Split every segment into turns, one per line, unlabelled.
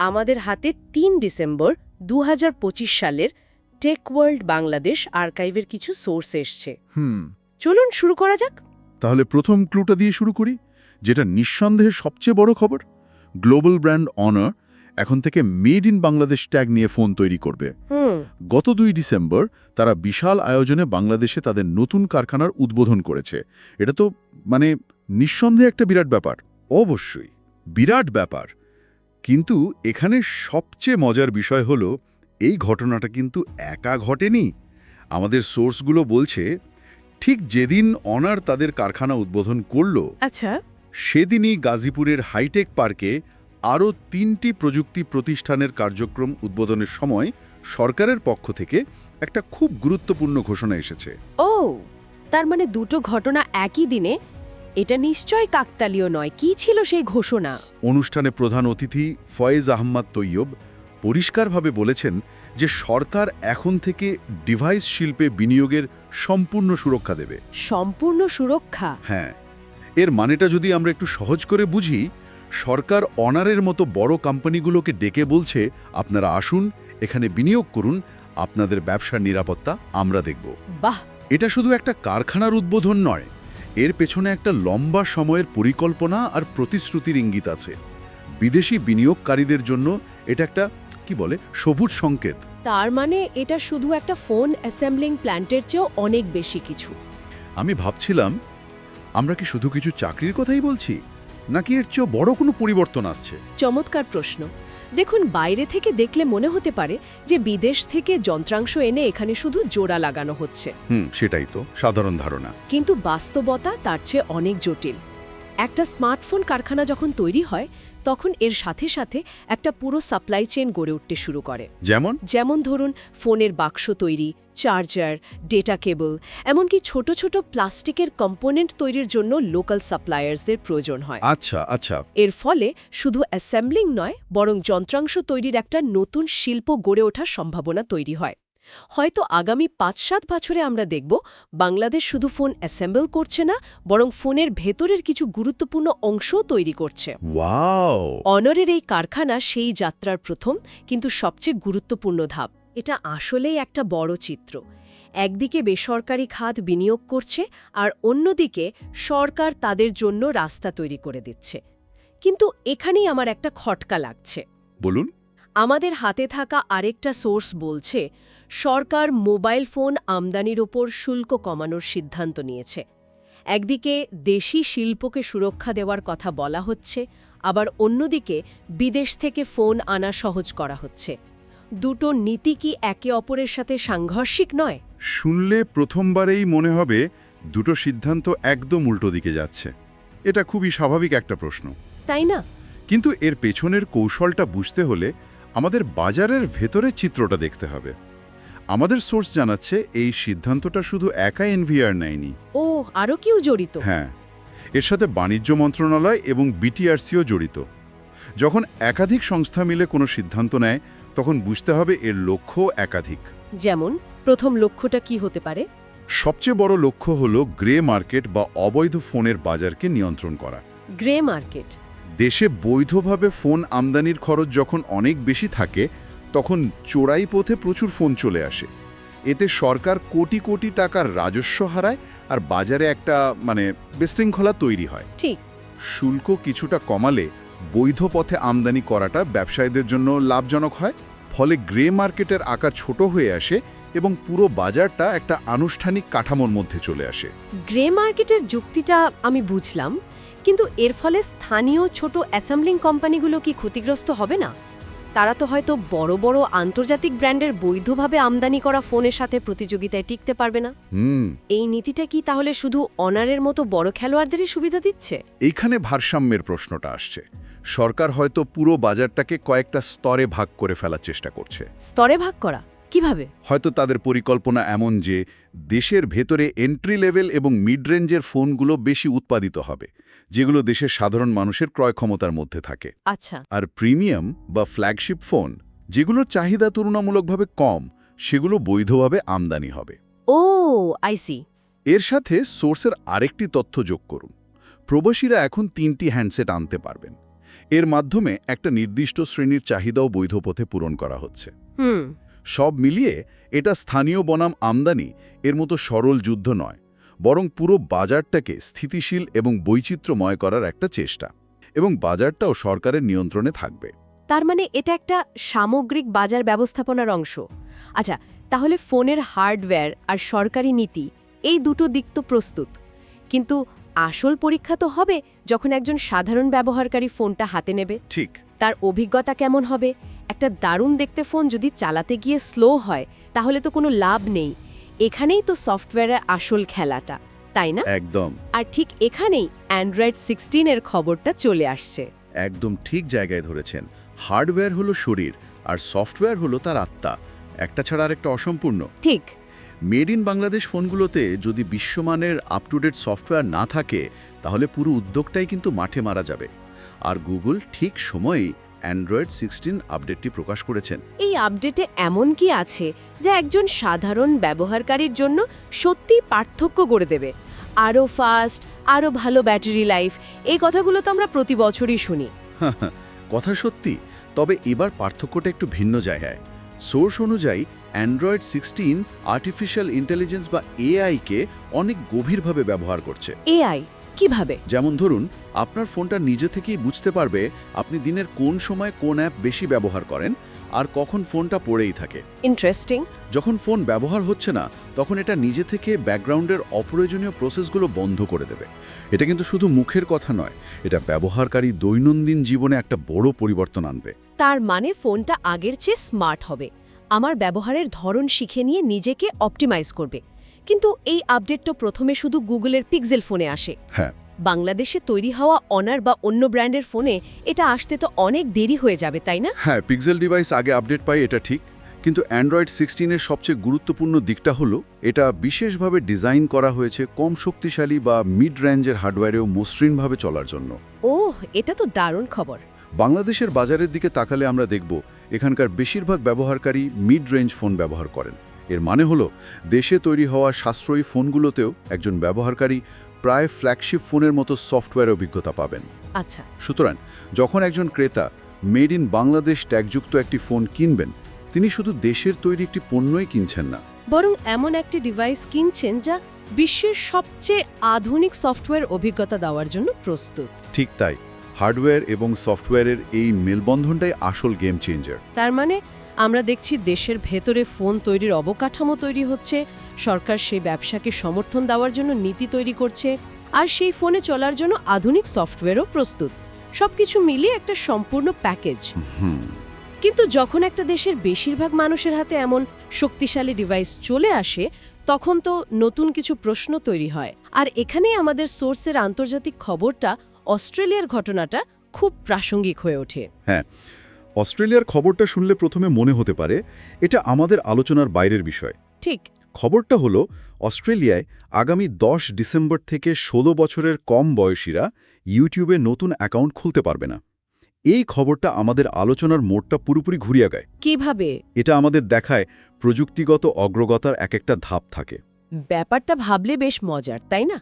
আমাদের হাতে তিন ডিসেম্বর দু হাজার পঁচিশ সালের টেক ওয়ার্ল্ড বাংলাদেশ আর্কাইভের কিছু সোর্স এসছে।
হুম।
চলুন শুরু করা যাক।
তাহলে প্রথম ক্লুটা দিয়ে শুরু করি যেটা নিঃসন্দেহে সবচেয়ে বড় খবর। গ্লোবাল ব্র্যান্ড অনার এখন থেকে মেড ইন বাংলাদেশ ট্যাগ নিয়ে ফোন তৈরি করবে। গত দুই ডিসেম্বর তারা বিশাল আয়োজনে বাংলাদেশে তাদের নতুন কারখানার উদ্বোধন করেছে। এটা তো মানে নিঃসন্দেহে একটা বিরাট ব্যাপার। অবশ্যই বিরাট ব্যাপার। কিন্তু এখানে সবচেয়ে মজার বিষয় হলো এই ঘটনাটা কিন্তু একা ঘটেনি। আমাদের সোর্সগুলো বলছে ঠিক যেদিন অনার তাদের কারখানা উদ্বোধন করল
আচ্ছা।
সেদিনই গাজীপুরের হাইটেক পার্কে আরও তিনটি প্রযুক্তি প্রতিষ্ঠানের কার্যক্রম উদ্বোধনের সময় সরকারের পক্ষ থেকে একটা খুব গুরুত্বপূর্ণ ঘোষণা এসেছে।
ও তার মানে দুটো ঘটনা একই দিনে এটা নিশ্চয় কাকতালীয় নয়। কি ছিল সেই ঘোষণা?
অনুষ্ঠানে প্রধান অতিথি ফয়েজ আহম্মদ তৈয়ব পরিষ্কারভাবে বলেছেন যে সরকার এখন থেকে ডিভাইস শিল্পে বিনিয়োগের সম্পূর্ণ সুরক্ষা দেবে।
সম্পূর্ণ সুরক্ষা?
হ্যাঁ। এর মানেটা যদি আমরা একটু সহজ করে বুঝি সরকার অনারের মতো বড় কোম্পানিগুলোকে ডেকে বলছে আপনারা আসুন এখানে বিনিয়োগ করুন আপনাদের ব্যবসার নিরাপত্তা আমরা দেখব।
বাহ!
এটা শুধু একটা কারখানার উদ্বোধন নয় এর পেছনে একটা লম্বা সময়ের পরিকল্পনা আর প্রতিশ্রুতির ইঙ্গিত আছে। বিদেশি বিনিয়োগকারীদের জন্য এটা একটা কি বলে সবুজ সংকেত।
তার মানে এটা শুধু একটা ফোন অ্যাসেম্বলিং প্ল্যান্টের চেয়েও অনেক বেশি কিছু।
আমি ভাবছিলাম আমরা কি শুধু কিছু চাকরির কথাই বলছি? নাকি এর চেয়েও বড় কোনো পরিবর্তন আসছে?
চমৎকার প্রশ্ন। দেখুন বাইরে থেকে দেখলে মনে হতে পারে যে বিদেশ থেকে যন্ত্রাংশ এনে এখানে শুধু জোড়া লাগানো হচ্ছে।
হুম সেটাই তো সাধারণ ধারণা।
কিন্তু বাস্তবতা তার চেয়ে অনেক জটিল। একটা স্মার্টফোন কারখানা যখন তৈরি হয় তখন এর সাথে সাথে একটা পুরো সাপ্লাই চেন গড়ে উঠতে শুরু করে।
যেমন?
যেমন ধরুন ফোনের বাক্স তৈরি চার্জার ডেটা কেবল এমনকি ছোট ছোট প্লাস্টিকের কম্পোনেন্ট তৈরির জন্য লোকাল সাপ্লায়ার্সদের প্রয়োজন হয়।
আচ্ছা আচ্ছা।
এর ফলে শুধু অ্যাসেম্বলিং নয় বরং যন্ত্রাংশ তৈরির একটা নতুন শিল্প গড়ে ওঠার সম্ভাবনা তৈরি হয়। হয়তো আগামী পাঁচ সাত বছরে আমরা দেখব বাংলাদেশ শুধু ফোন অ্যাসেম্বল করছে না বরং ফোনের ভেতরের কিছু গুরুত্বপূর্ণ অংশও তৈরি করছে। অনরের এই কারখানা সেই যাত্রার প্রথম কিন্তু সবচেয়ে গুরুত্বপূর্ণ ধাপ। এটা আসলেই একটা বড় চিত্র। একদিকে বেসরকারি খাত বিনিয়োগ করছে আর অন্যদিকে সরকার তাদের জন্য রাস্তা তৈরি করে দিচ্ছে। কিন্তু এখানেই আমার একটা খটকা লাগছে।
বলুন।
আমাদের হাতে থাকা আরেকটা সোর্স বলছে সরকার মোবাইল ফোন আমদানির ওপর শুল্ক কমানোর সিদ্ধান্ত নিয়েছে। একদিকে দেশি শিল্পকে সুরক্ষা দেওয়ার কথা বলা হচ্ছে আবার অন্যদিকে বিদেশ থেকে ফোন আনা সহজ করা হচ্ছে। দুটো নীতি কি একে অপরের সাথে সাংঘর্ষিক নয়?
শুনলে প্রথমবারেই মনে হবে দুটো সিদ্ধান্ত একদম উল্টো দিকে যাচ্ছে। এটা খুবই স্বাভাবিক একটা প্রশ্ন।
তাই না?
কিন্তু এর পেছনের কৌশলটা বুঝতে হলে আমাদের বাজারের ভেতরের চিত্রটা দেখতে হবে। আমাদের সোর্স জানাচ্ছে এই সিদ্ধান্তটা শুধু একা এনভিআর নেয়নি।
ও আরও কেউ জড়িত?
হ্যাঁ। এর সাথে বাণিজ্য মন্ত্রণালয় এবং বিটিআরসিও জড়িত। যখন একাধিক সংস্থা মিলে কোনো সিদ্ধান্ত নেয় তখন বুঝতে হবে এর লক্ষ্য একাধিক।
যেমন প্রথম লক্ষ্যটা কি হতে পারে?
সবচেয়ে বড় লক্ষ্য হল গ্রে মার্কেট বা অবৈধ ফোনের বাজারকে নিয়ন্ত্রণ করা।
Grey market.
দেশে বৈধভাবে ফোন আমদানির খরচ যখন অনেক বেশি থাকে তখন চোরাই পথে প্রচুর ফোন চলে আসে। এতে সরকার কোটি কোটি টাকার রাজস্ব হারায় আর বাজারে একটা মানে বিশৃঙ্খলা তৈরি হয়।
ঠিক।
শুল্ক কিছুটা কমালে বৈধ পথে আমদানি করাটা ব্যবসায়ীদের জন্য লাভজনক হয়। ফলে গ্রে মার্কেটের আকার ছোট হয়ে আসে এবং পুরো বাজারটা একটা আনুষ্ঠানিক কাঠামোর মধ্যে চলে আসে।
গ্রে মার্কেটের যুক্তিটা আমি বুঝলাম কিন্তু এর ফলে স্থানীয় ছোট অ্যাসেম্বলিং কোম্পানিগুলো কি ক্ষতিগ্রস্ত হবে না? তারা তো হয়তো বড় বড় আন্তর্জাতিক ব্র্যান্ডের বৈধভাবে আমদানি করা ফোনের সাথে প্রতিযোগিতায় টিকতে পারবে না। এই নীতিটা কি তাহলে শুধু অনারের মতো বড় খেলোয়াড়দেরই সুবিধা দিচ্ছে?
এইখানে ভারসাম্যের প্রশ্নটা আসছে। সরকার হয়তো পুরো বাজারটাকে কয়েকটা স্তরে ভাগ করে ফেলার চেষ্টা করছে।
স্তরে ভাগ করা? কীভাবে?
হয়তো তাদের পরিকল্পনা এমন যে দেশের ভেতরে এন্ট্রি লেভেল এবং মিড রেঞ্জের ফোনগুলো বেশি উৎপাদিত হবে যেগুলো দেশের সাধারণ মানুষের ক্রয় ক্ষমতার মধ্যে থাকে।
আচ্ছা।
আর প্রিমিয়াম বা ফ্ল্যাগশিপ ফোন যেগুলোর চাহিদা তুলনামূলকভাবে কম সেগুলো বৈধভাবে আমদানি হবে।
ও আইসি
এর সাথে সোর্সের আরেকটি তথ্য যোগ করুন। প্রবাসীরা এখন তিনটি হ্যান্ডসেট আনতে পারবেন। এর মাধ্যমে একটা নির্দিষ্ট শ্রেণির চাহিদাও বৈধ পথে পূরণ করা হচ্ছে।
হুম।
সব মিলিয়ে এটা স্থানীয় বনাম আমদানি, এর মতো সরল যুদ্ধ নয়, বরং পুরো বাজারটাকে স্থিতিশীল এবং বৈচিত্র্যময় করার একটা চেষ্টা, এবং বাজারটাও সরকারের নিয়ন্ত্রণে থাকবে।
তার মানে এটা একটা সামগ্রিক বাজার ব্যবস্থাপনার অংশ। আচ্ছা তাহলে ফোনের হার্ডওয়্যার আর সরকারি নীতি, এই দুটো দিক তো প্রস্তুত। কিন্তু আসল পরীক্ষা তো হবে যখন একজন সাধারণ ব্যবহারকারী ফোনটা হাতে নেবে।
ঠিক।
তার অভিজ্ঞতা কেমন হবে? একটা দারুণ দেখতে ফোন যদি চালাতে গিয়ে স্লো হয় তাহলে তো কোনো লাভ নেই। এখানেই তো সফটওয়্যারের আসল খেলাটা তাই না?
একদম।
আর ঠিক এখানেই অ্যান্ড্রয়েড সিক্সটিনের খবরটা চলে আসছে।
একদম ঠিক জায়গায় ধরেছেন। হার্ডওয়্যার হলো শরীর আর সফটওয়্যার হলো তার আত্মা। একটা ছাড়া আর একটা অসম্পূর্ণ।
ঠিক।
মেড ইন বাংলাদেশ ফোনগুলোতে যদি বিশ্বমানের আপ টু ডেট সফটওয়্যার না থাকে তাহলে পুরো উদ্যোগটাই কিন্তু মাঠে মারা যাবে। আর গুগল ঠিক সময়েই অ্যান্ড্রয়েড সিক্সটিন আপডেটটি প্রকাশ করেছেন।
এই আপডেটে এমন কি আছে যা একজন সাধারণ ব্যবহারকারীর জন্য সত্যি পার্থক্য গড়ে দেবে? আরও ফাস্ট আরও ভালো ব্যাটারি লাইফ এই কথাগুলো তো আমরা প্রতি বছরই শুনি।
কথা সত্যি তবে এবার পার্থক্যটা একটু ভিন্ন জায়গায়। সোর্স অনুযায়ী অ্যান্ড্রয়েড সিক্সটিন আর্টিফিশিয়াল ইন্টেলিজেন্স বা এআইকে অনেক গভীরভাবে ব্যবহার করছে।
এআই? কীভাবে?
যেমন ধরুন আপনার ফোনটা নিজে থেকেই বুঝতে পারবে আপনি দিনের কোন সময় কোন অ্যাপ বেশি ব্যবহার করেন আর কখন ফোনটা পড়েই থাকে।
ইন্টারেস্টিং
যখন ফোন ব্যবহার হচ্ছে না তখন এটা নিজে থেকে ব্যাকগ্রাউন্ডের অপ্রয়োজনীয় প্রসেসগুলো বন্ধ করে দেবে। এটা কিন্তু শুধু মুখের কথা নয় এটা ব্যবহারকারী দৈনন্দিন জীবনে একটা বড় পরিবর্তন আনবে।
তার মানে ফোনটা আগের চেয়ে স্মার্ট হবে। আমার ব্যবহারের ধরন শিখে নিয়ে নিজেকে অপটিমাইজ করবে। কিন্তু এই আপডেট তো প্রথমে শুধু গুগলের পিক্সেল ফোনে আসে।
হ্যাঁ।
বাংলাদেশে তৈরি হওয়া অনার বা অন্য ব্র্যান্ডের ফোনে এটা আসতে তো অনেক দেরি হয়ে যাবে তাই না?
হ্যাঁ পিক্সেল ডিভাইস আগে আপডেট পাই এটা ঠিক। কিন্তু অ্যান্ড্রয়েড সিক্সটিনের সবচেয়ে গুরুত্বপূর্ণ দিকটা হলো এটা বিশেষভাবে ডিজাইন করা হয়েছে কম শক্তিশালী বা মিড রেঞ্জের হার্ডওয়্যারেও মসৃণভাবে চলার জন্য।
ওহ এটা তো দারুণ খবর।
বাংলাদেশের বাজারের দিকে তাকালে আমরা দেখব এখানকার বেশিরভাগ ব্যবহারকারী মিড রেঞ্জ ফোন ব্যবহার করেন। এর মানে হলো দেশে তৈরি হওয়া সাশ্রয়ী ফোনগুলোতেও একজন ব্যবহারকারী প্রায় ফ্ল্যাগশিপ ফোনের মতো সফটওয়্যার অভিজ্ঞতা পাবেন।
আচ্ছা।
সুতরাং যখন একজন ক্রেতা মেড ইন বাংলাদেশ ট্যাগযুক্ত একটি ফোন কিনবেন তিনি শুধু দেশের তৈরি একটি পণ্যই কিনছেন না।
বরং এমন একটি ডিভাইস কিনছেন যা বিশ্বের সবচেয়ে আধুনিক সফটওয়্যার অভিজ্ঞতা দেওয়ার জন্য প্রস্তুত।
ঠিক তাই হার্ডওয়্যার এবং সফটওয়্যারের এই মেলবন্ধনটাই আসল গেম চেঞ্জার
তার মানে আমরা দেখছি দেশের ভেতরে ফোন তৈরির অবকাঠামো তৈরি হচ্ছে সরকার সেই ব্যবসাকে সমর্থন দেওয়ার জন্য নীতি তৈরি করছে আর সেই ফোনে চলার জন্য আধুনিক সফটওয়্যারও প্রস্তুত। সবকিছু মিলিয়ে একটা সম্পূর্ণ প্যাকেজ। কিন্তু যখন একটা দেশের বেশিরভাগ মানুষের হাতে এমন শক্তিশালী ডিভাইস চলে আসে তখন তো নতুন কিছু প্রশ্ন তৈরি হয়। আর এখানেই আমাদের সোর্সের আন্তর্জাতিক খবরটা অস্ট্রেলিয়ার ঘটনাটা খুব প্রাসঙ্গিক হয়ে ওঠে।
হ্যাঁ অস্ট্রেলিয়ার খবরটা শুনলে প্রথমে মনে হতে পারে এটা আমাদের আলোচনার বাইরের বিষয়।
ঠিক।
খবরটা হলো অস্ট্রেলিয়ায় আগামী দশ ডিসেম্বর থেকে ১৬ বছরের কম বয়সীরা ইউটিউবে নতুন অ্যাকাউন্ট খুলতে পারবে না। এই খবরটা আমাদের আলোচনার মোড়টা পুরোপুরি ঘুরিয়ে গায়
কীভাবে?
এটা আমাদের দেখায় প্রযুক্তিগত অগ্রগতার এক একটা ধাপ থাকে।
ব্যাপারটা ভাবলে বেশ মজার তাই না?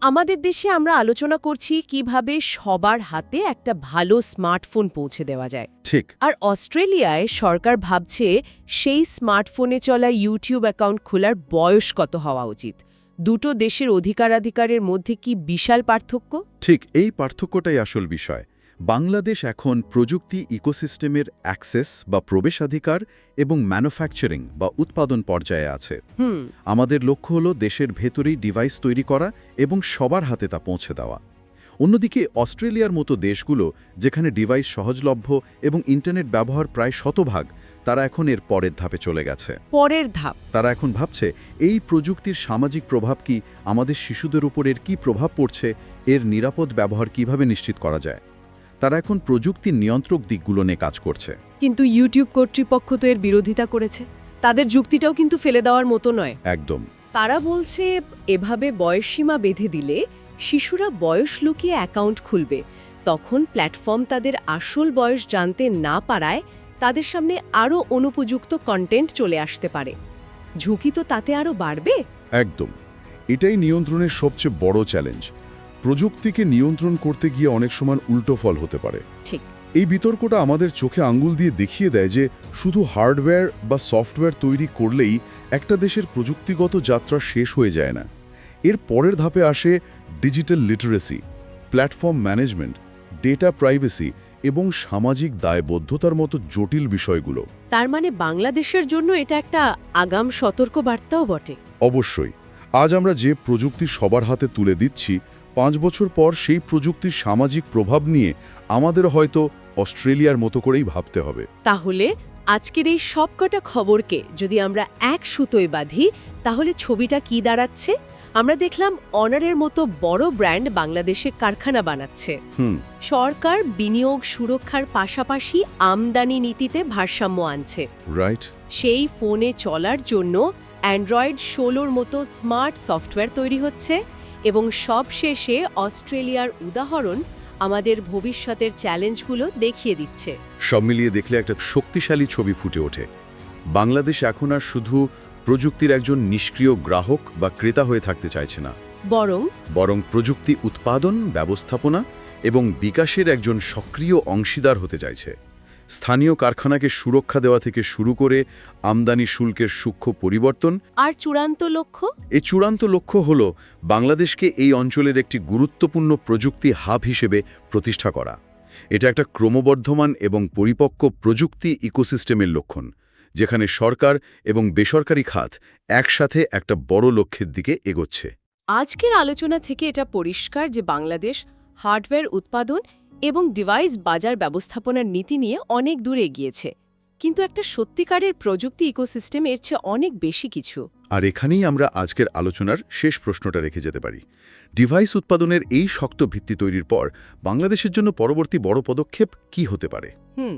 আমাদের দেশে আমরা আলোচনা করছি কীভাবে সবার হাতে একটা ভালো স্মার্টফোন পৌঁছে দেওয়া যায়।
ঠিক।
আর অস্ট্রেলিয়ায় সরকার ভাবছে সেই স্মার্টফোনে চলা ইউটিউব অ্যাকাউন্ট খোলার বয়স কত হওয়া উচিত। দুটো দেশের অধিকারাধিকারের মধ্যে কি বিশাল পার্থক্য?
ঠিক এই পার্থক্যটাই আসল বিষয়। বাংলাদেশ এখন প্রযুক্তি ইকোসিস্টেমের অ্যাক্সেস বা প্রবেশাধিকার এবং ম্যানুফ্যাকচারিং বা উৎপাদন পর্যায়ে আছে। আমাদের লক্ষ্য হলো দেশের ভেতরেই ডিভাইস তৈরি করা এবং সবার হাতে তা পৌঁছে দেওয়া। অন্যদিকে অস্ট্রেলিয়ার মতো দেশগুলো যেখানে ডিভাইস সহজলভ্য এবং ইন্টারনেট ব্যবহার প্রায় শতভাগ তারা এখন এর পরের ধাপে চলে গেছে।
পরের ধাপ।
তারা এখন ভাবছে এই প্রযুক্তির সামাজিক প্রভাব কি আমাদের শিশুদের উপর এর কী প্রভাব পড়ছে এর নিরাপদ ব্যবহার কীভাবে নিশ্চিত করা যায়? তারা এখন প্রযুক্তির নিয়ন্ত্রক দিকগুলো নিয়ে কাজ করছে।
কিন্তু ইউটিউব কর্তৃপক্ষ তো এর বিরোধিতা করেছে। তাদের যুক্তিটাও কিন্তু ফেলে দেওয়ার মতো নয়।
একদম।
তারা বলছে এভাবে বয়সসীমা বেঁধে দিলে শিশুরা বয়স লুকিয়ে অ্যাকাউন্ট খুলবে। তখন প্ল্যাটফর্ম তাদের আসল বয়স জানতে না পারায় তাদের সামনে আরও অনুপযুক্ত কন্টেন্ট চলে আসতে পারে। ঝুঁকি তো তাতে আরও বাড়বে?
একদম। এটাই নিয়ন্ত্রণের সবচেয়ে বড় চ্যালেঞ্জ প্রযুক্তিকে নিয়ন্ত্রণ করতে গিয়ে অনেক সময় উল্টো ফল হতে পারে।
ঠিক।
এই বিতর্কটা আমাদের চোখে আঙ্গুল দিয়ে দেখিয়ে দেয় যে শুধু হার্ডওয়্যার বা সফটওয়্যার তৈরি করলেই একটা দেশের প্রযুক্তিগত যাত্রা শেষ হয়ে যায় না। এর পরের ধাপে আসে digital literacy platform management data privacy এবং সামাজিক দায়বদ্ধতার মতো জটিল বিষয়গুলো।
তার মানে বাংলাদেশের জন্য এটা একটা আগাম সতর্ক বার্তাও বটে।
অবশ্যই। আজ আমরা যে প্রযুক্তি সবার হাতে তুলে দিচ্ছি পাঁচ বছর পর সেই প্রযুক্তির সামাজিক প্রভাব নিয়ে আমাদের হয়তো অস্ট্রেলিয়ার মতো করেই ভাবতে হবে।
তাহলে আজকের এই সবকটা খবরকে যদি আমরা এক সুতোয় বাঁধি তাহলে ছবিটা কি দাঁড়াচ্ছে? আমরা দেখলাম অনারের মতো বড় ব্র্যান্ড বাংলাদেশে কারখানা বানাচ্ছে। সরকার বিনিয়োগ সুরক্ষার পাশাপাশি আমদানি নীতিতে ভারসাম্য আনছে।
রাইট
সেই ফোনে চলার জন্য অ্যান্ড্রয়েড ষোলোর মতো স্মার্ট সফটওয়্যার তৈরি হচ্ছে এবং সবশেষে অস্ট্রেলিয়ার উদাহরণ আমাদের ভবিষ্যতের চ্যালেঞ্জগুলো দেখিয়ে দিচ্ছে।
সব মিলিয়ে দেখলে একটা শক্তিশালী ছবি ফুটে ওঠে। বাংলাদেশ এখন আর শুধু প্রযুক্তির একজন নিষ্ক্রিয় গ্রাহক বা ক্রেতা হয়ে থাকতে চাইছে না।
বরং
বরং প্রযুক্তি উৎপাদন ব্যবস্থাপনা এবং বিকাশের একজন সক্রিয় অংশীদার হতে চাইছে। স্থানীয় কারখানাকে সুরক্ষা দেওয়া থেকে শুরু করে আমদানি শুল্কের সূক্ষ্ম পরিবর্তন
আর চূড়ান্ত লক্ষ্য?
এই চূড়ান্ত লক্ষ্য হল বাংলাদেশকে এই অঞ্চলের একটি গুরুত্বপূর্ণ প্রযুক্তি হাব হিসেবে প্রতিষ্ঠা করা। এটা একটা ক্রমবর্ধমান এবং পরিপক্ক প্রযুক্তি ইকোসিস্টেমের লক্ষণ। যেখানে সরকার এবং বেসরকারি খাত একসাথে একটা বড় লক্ষ্যের দিকে এগোচ্ছে।
আজকের আলোচনা থেকে এটা পরিষ্কার যে বাংলাদেশ হার্ডওয়্যার উৎপাদন এবং ডিভাইস বাজার ব্যবস্থাপনার নীতি নিয়ে অনেক দূর এগিয়েছে। কিন্তু একটা সত্যিকারের প্রযুক্তি ইকোসিস্টেম এর চেয়ে অনেক বেশি কিছু।
আর এখানেই আমরা আজকের আলোচনার শেষ প্রশ্নটা রেখে যেতে পারি। ডিভাইস উৎপাদনের এই শক্ত ভিত্তি তৈরির পর বাংলাদেশের জন্য পরবর্তী বড় পদক্ষেপ কি হতে পারে?
হুম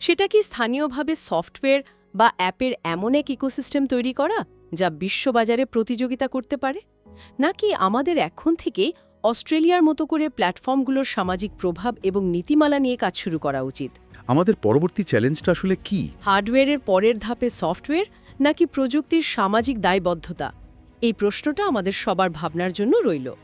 সেটা কি স্থানীয়ভাবে সফটওয়্যার বা অ্যাপের এমন এক ইকোসিস্টেম তৈরি করা যা বিশ্ববাজারে প্রতিযোগিতা করতে পারে? নাকি আমাদের এখন থেকেই অস্ট্রেলিয়ার মতো করে প্ল্যাটফর্মগুলোর সামাজিক প্রভাব এবং নীতিমালা নিয়ে কাজ শুরু করা উচিত?
আমাদের পরবর্তী চ্যালেঞ্জটা আসলে কি?
হার্ডওয়্যারের পরের ধাপে সফটওয়্যার নাকি প্রযুক্তির সামাজিক দায়বদ্ধতা? এই প্রশ্নটা আমাদের সবার ভাবনার জন্য রইল।